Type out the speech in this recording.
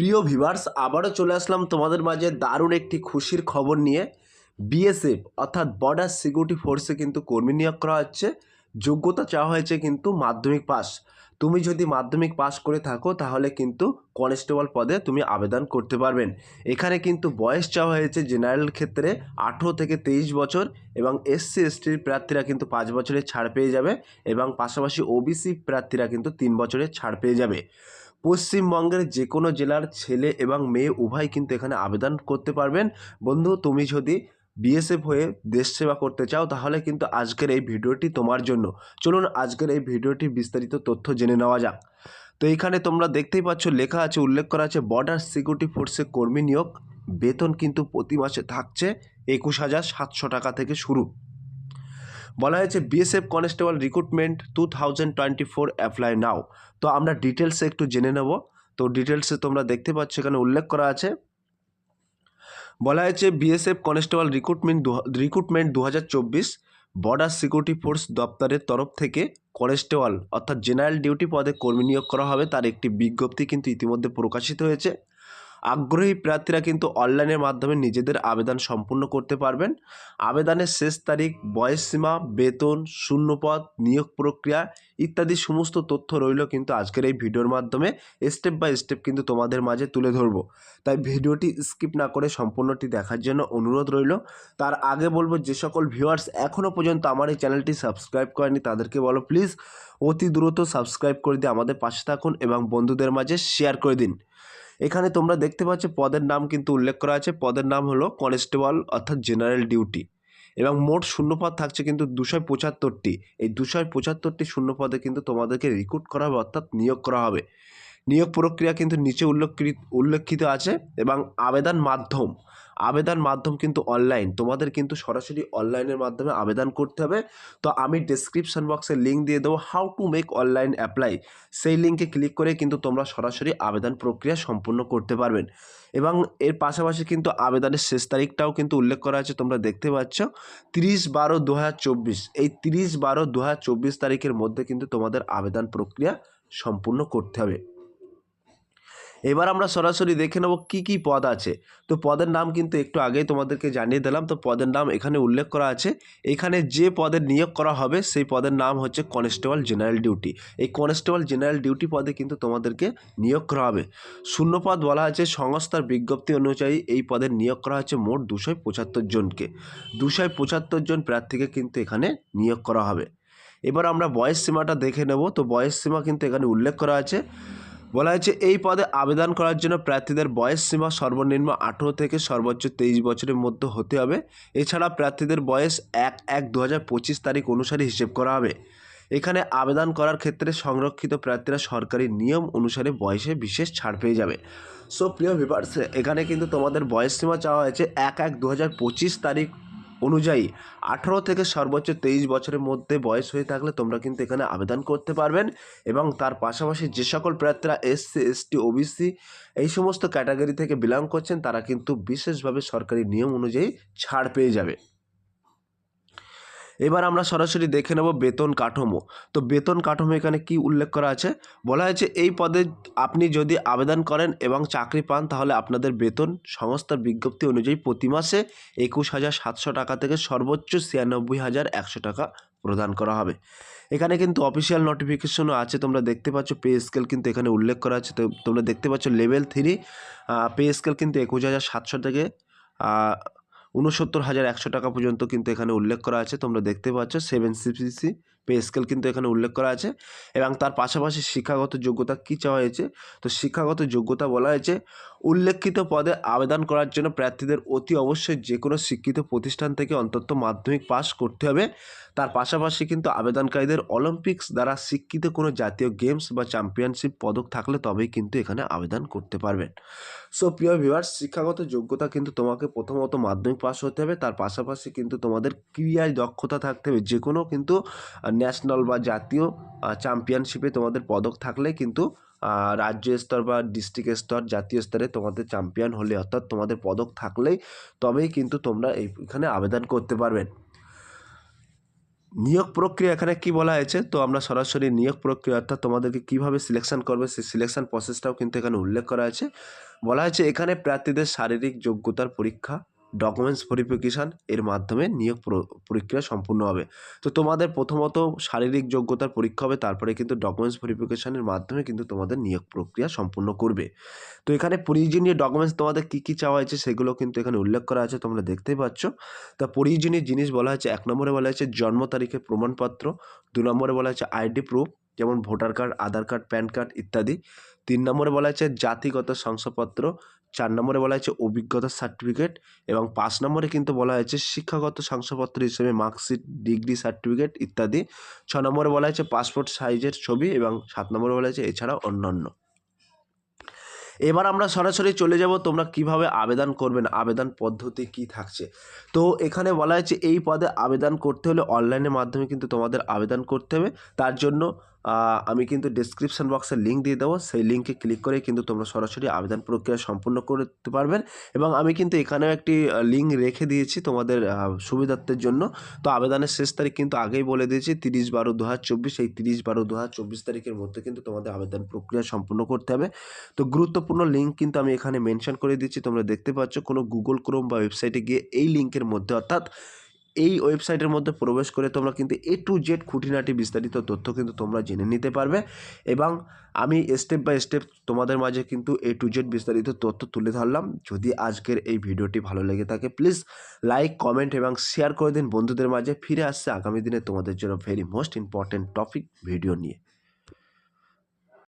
প্রিয় ভিভার্স আবারও চলে আসলাম তোমাদের মাঝে দারুণ একটি খুশির খবর নিয়ে। বিএসএফ, অর্থাৎ বর্ডার সিকিউরিটি ফোর্সে কিন্তু কর্মী নিয়োগ করা হচ্ছে। যোগ্যতা চাওয়া হয়েছে কিন্তু মাধ্যমিক পাস। তুমি যদি মাধ্যমিক পাস করে থাকো, তাহলে কিন্তু কনস্টেবল পদে তুমি আবেদন করতে পারবেন। এখানে কিন্তু বয়স চাওয়া হয়েছে জেনারেল ক্ষেত্রে আঠেরো থেকে তেইশ বছর এবং এসসি, এসটির প্রার্থীরা কিন্তু পাঁচ বছরের ছাড় পেয়ে যাবে এবং পাশাপাশি ওবিসি প্রার্থীরা কিন্তু তিন বছরের ছাড় পেয়ে যাবে। পশ্চিমবঙ্গের যে কোনো জেলার ছেলে এবং মেয়ে উভয় কিন্তু এখানে আবেদন করতে পারবেন। বন্ধু, তুমি যদি বিএসএফ হয়ে দেশ সেবা করতে চাও, তাহলে কিন্তু আজকের এই ভিডিওটি তোমার জন্য। চলুন আজকের এই ভিডিওটির বিস্তারিত তথ্য জেনে নেওয়া যাক। তো এখানে তোমরা দেখতেই পাচ্ছ, লেখা আছে, উল্লেখ করা আছে, বর্ডার সিকিউরিটি ফোর্সে কর্মী নিয়োগ, বেতন কিন্তু প্রতি মাসে থাকছে একুশ হাজার সাতশো টাকা থেকে শুরু। বলা হয়েছে BSF constable recruitment two thousand twenty four apply now তো আমরা ডিটেলসে একটু জেনে নেব। তো ডিটেলসে তোমরা দেখতে পাচ্ছ, এখানে উল্লেখ করা আছে। বলা হয়েছে বিএসএফ কনস্টেবল রিক্রুটমেন্ট রিক্রুটমেন্ট দু হাজার চব্বিশ বর্ডার সিকিউরিটি ফোর্স দপ্তরের তরফ থেকে কনস্টেবল অর্থাৎ জেনারেল ডিউটি পদে কর্মী নিয়োগ করা হবে। তার একটি বিজ্ঞপ্তি কিন্তু ইতিমধ্যে প্রকাশিত হয়েছে। আগ্রহী প্রার্থীরা কিন্তু অনলাইনের মাধ্যমে নিজেদের আবেদন সম্পূর্ণ করতে পারবেন। আবেদনের শেষ তারিখ বয়সসীমা বেতন, শূন্যপদ, নিয়োগ প্রক্রিয়া ইত্যাদি সমস্ত তথ্য রইল কিন্তু আজকের এই ভিডিওর মাধ্যমে। স্টেপ বাই স্টেপ কিন্তু তোমাদের মাঝে তুলে ধরবো। তাই ভিডিওটি স্কিপ না করে সম্পূর্ণটি দেখার জন্য অনুরোধ রইল। তার আগে বলব, যে সকল ভিউয়ার্স এখনও পর্যন্ত আমার এই চ্যানেলটি সাবস্ক্রাইব করেনি তাদেরকে বলো প্লিজ। অতি দ্রুত সাবস্ক্রাইব করে দিয়ে আমাদের পাশে থাকুন এবং বন্ধুদের মাঝে শেয়ার করে দিন। এখানে তোমরা দেখতে পাচ্ছ পদের নাম কিন্তু উল্লেখ করা আছে। পদের নাম হলো কনস্টেবল অর্থাৎ জেনারেল ডিউটি এবং মোট শূন্যপদ থাকছে কিন্তু দুশো পঁচাত্তরটি। এই দুশো পঁচাত্তরটি শূন্যপদে কিন্তু তোমাদেরকে রিক্রুট করা হবে অর্থাৎ নিয়োগ করা হবে। নিয়োগ প্রক্রিয়া কিন্তু নিচে উল্লেখিত উল্লেখিত আছে এবং আবেদন মাধ্যম আবেদন মাধ্যম কিন্তু অনলাইন তোমাদের কিন্তু সরাসরি অনলাইনের মাধ্যমে আবেদন করতে হবে। তো আমি ডেসক্রিপশন বক্সে লিঙ্ক দিয়ে দেবো how to make online apply সেই লিঙ্কে ক্লিক করে কিন্তু তোমরা সরাসরি আবেদন প্রক্রিয়া সম্পূর্ণ করতে পারবেন। এবং এর পাশাপাশি কিন্তু আবেদনের শেষ তারিখটাও কিন্তু উল্লেখ করা আছে, তোমরা দেখতে পাচ্ছ। তিরিশ বারো দু এই তিরিশ বারো দু তারিখের মধ্যে কিন্তু তোমাদের আবেদন প্রক্রিয়া সম্পূর্ণ করতে হবে। এবার আমরা সরাসরি দেখে নেব কী কী পদ আছে। তো পদের নাম কিন্তু একটু আগেই তোমাদেরকে জানিয়ে দিলাম। তো পদের নাম এখানে উল্লেখ করা আছে। এখানে যে পদের নিয়োগ করা হবে, সেই পদের নাম হচ্ছে কনস্টেবল জেনারেল ডিউটি। এই কনস্টেবল জেনারেল ডিউটি পদে কিন্তু তোমাদেরকে নিয়োগ করা হবে। শূন্যপদ বলা আছে, সংস্থার বিজ্ঞপ্তি অনুযায়ী এই পদের নিয়োগ করা হচ্ছে মোট দুশো পঁচাত্তর জনকে। দুশো পঁচাত্তর জন প্রার্থীকে কিন্তু এখানে নিয়োগ করা হবে। এবার আমরা বয়স সীমাটা দেখে নেব। তো বয়স সীমা কিন্তু এখানে উল্লেখ করা আছে। বলা হয়েছে, এই পদে আবেদন করার জন্য প্রার্থীদের বয়স সীমা সর্বনিম্ন আঠেরো থেকে সর্বোচ্চ তেইশ বছরের মধ্যে হতে হবে। এছাড়া প্রার্থীদের বয়স এক এক দু তারিখ অনুসারে হিসেব করা হবে। এখানে আবেদন করার ক্ষেত্রে সংরক্ষিত প্রার্থীরা সরকারি নিয়ম অনুসারে বয়সে বিশেষ ছাড় পেয়ে যাবে। সো প্রিয় ভিভার্স এখানে কিন্তু তোমাদের বয়স সীমা চাওয়া হয়েছে এক এক দু তারিখ অনুযায়ী আঠারো থেকে সর্বোচ্চ তেইশ বছরের মধ্যে বয়স হয়ে থাকলে তোমরা কিন্তু এখানে আবেদন করতে পারবেন এবং তার পাশাপাশি যে সকল প্রার্থীরা এসসি, এসটি, ওবিসি এই সমস্ত ক্যাটাগরি থেকে বিলং করছেন, তারা কিন্তু বিশেষভাবে সরকারি নিয়ম অনুযায়ী ছাড় পেয়ে যাবে। এবার আমরা সরাসরি দেখে নেব বেতন কাঠামো। তো বেতন কাঠামো এখানে কি উল্লেখ করা আছে? বলা হয়েছে এই পদে আপনি যদি আবেদন করেন এবং চাকরি পান, তাহলে আপনাদের বেতন সংস্থার বিজ্ঞপ্তি অনুযায়ী প্রতি মাসে একুশ হাজার সাতশো টাকা থেকে সর্বোচ্চ ছিয়ানব্বই হাজার একশো টাকা প্রদান করা হবে। এখানে কিন্তু অফিসিয়াল নোটিফিকেশনও আছে, তোমরা দেখতে পাচ্ছ পে স্কেল কিন্তু এখানে উল্লেখ করা আছে। তোমরা দেখতে পাচ্ছ লেভেল থ্রি পে স্কেল কিন্তু একুশ হাজার সাতশো থেকে উনসত্তর হাজার একশো টাকা পর্যন্ত কিন্তু এখানে উল্লেখ করা আছে। তোমরা দেখতে পাচ্ছ সেভেন সিপিসি পে স্কেল কিন্তু এখানে উল্লেখ করা আছে এবং তার পাশাপাশি শিক্ষাগত যোগ্যতা কী চাওয়া হয়েছে? তো শিক্ষাগত যোগ্যতা বলা হয়েছে, উল্লেখিত পদে আবেদন করার জন্য প্রার্থীদের অতি অবশ্যই যে কোনো শিক্ষিত প্রতিষ্ঠান থেকে অন্তত মাধ্যমিক পাস করতে হবে। তার পাশাপাশি কিন্তু আবেদনকারীদের অলিম্পিক্স দ্বারা শিক্ষিত কোনো জাতীয় গেমস বা চ্যাম্পিয়নশিপ পদক থাকলে তবেই কিন্তু এখানে আবেদন করতে পারবেন। সো প্রিয় ভিউয়ার্স, শিক্ষাগত যোগ্যতা কিন্তু তোমাকে প্রথমত মাধ্যমিক পাস হতে হবে। তার পাশাপাশি কিন্তু তোমাদের ক্রিয়ায় দক্ষতা থাকতে হবে। যে কোনো কিন্তু ন্যাশনাল বা জাতীয় চ্যাম্পিয়নশিপে তোমাদের পদক থাকলে কিন্তু রাজ্য স্তর বা ডিস্ট্রিক্ট স্তর, জাতীয় স্তরে তোমাদের চ্যাম্পিয়ন হলে অর্থাৎ তোমাদের পদক থাকলেই তবেই কিন্তু তোমরা এইখানে আবেদন করতে পারবেন নিয়োগ প্রক্রিয়া এখানে কি বলা হয়েছে? তো আমরা সরাসরি নিয়োগ প্রক্রিয়া অর্থাৎ তোমাদেরকে কীভাবে সিলেকশন করবে, সেই সিলেকশন প্রসেসটাও কিন্তু এখানে উল্লেখ করা আছে। বলা হয়েছে এখানে প্রার্থীদের শারীরিক যোগ্যতার পরীক্ষা ডকুমেন্টস ভেরিফিকেশান এর মাধ্যমে নিয়োগ প্র- প্রক্রিয়া সম্পূর্ণ হবে। তো তোমাদের প্রথমত শারীরিক যোগ্যতার পরীক্ষা হবে, তারপরে কিন্তু ডকুমেন্টস ভেরিফিকেশানের মাধ্যমে কিন্তু তোমাদের নিয়োগ প্রক্রিয়া সম্পূর্ণ করবে। তো এখানে প্রয়োজনীয় ডকুমেন্টস তোমাদের কী কী চাওয়া হয়েছে সেগুলো কিন্তু এখানে উল্লেখ করা আছে, তোমরা দেখতেই পাচ্ছ। তা প্রয়োজনীয় জিনিস বলা হয়েছে, এক নম্বরে বলা হয়েছে জন্ম তারিখের প্রমাণপত্র, দু নম্বরে বলা হয়েছে আইডি প্রুফ, যেমন voter card, Aadhaar card, PAN card ইত্যাদি। তিন নম্বরে বলা হয়েছে জাতিগত শংসাপত্র চার নম্বরে বলা হয়েছে অভিজ্ঞতার সার্টিফিকেট এবং পাঁচ নম্বরে কিন্তু বলা হয়েছে শিক্ষাগত শংসাপত্র হিসেবে মার্কশিট ডিগ্রি সার্টিফিকেট ইত্যাদি। ছ নম্বরে বলা হয়েছে পাসপোর্ট সাইজের ছবি এবং সাত নম্বরে বলা হয়েছে এছাড়া অন্যান্য। এবার আমরা সরাসরি চলে যাব তোমরা কীভাবে আবেদন করবেন, আবেদন পদ্ধতি কি থাকছে। তো এখানে বলা হয়েছে এই পদে আবেদন করতে হলে অনলাইনের মাধ্যমে কিন্তু তোমাদের আবেদন করতে হবে। তার জন্য আমি কিন্তু ডিসক্রিপশন বক্সে লিঙ্ক দিয়ে দেবো। সেই লিঙ্কে ক্লিক করে কিন্তু তোমরা সরাসরি আবেদন প্রক্রিয়া সম্পূর্ণ করতে পারবেন। এবং আমি কিন্তু এখানেও একটি লিঙ্ক রেখে দিয়েছি তোমাদের সুবিধার্থের জন্য। তো আবেদনের শেষ তারিখ কিন্তু আগেই বলে দিয়েছি, তিরিশ বারো দু এই তিরিশ বারো দু তারিখের মধ্যে কিন্তু তোমাদের আবেদন প্রক্রিয়া সম্পূর্ণ করতে হবে। তো গুরুত্বপূর্ণ লিঙ্ক কিন্তু আমি এখানে মেনশন করে দিচ্ছি। তোমরা দেখতে পাচ্ছ কোনো গুগল ক্রোম বা ওয়েবসাইটে গিয়ে এই লিঙ্কের মধ্যে অর্থাৎ এই ওয়েবসাইটের মধ্যে প্রবেশ করে তোমরা কিন্তু এ টু জেড খুঁটিনাটি বিস্তারিত তথ্য কিন্তু তোমরা জেনে নিতে পারবে এবং আমি স্টেপ বাই স্টেপ তোমাদের মাঝে কিন্তু এ টু জেড বিস্তারিত তথ্য তুলে ধরলাম। যদি আজকের এই ভিডিওটি ভালো লেগে থাকে প্লিজ লাইক কমেন্ট এবং শেয়ার করে দিন। বন্ধুদের মাঝে ফিরে আসছে আগামী দিনে তোমাদের জন্য very most important topic video নিয়ে।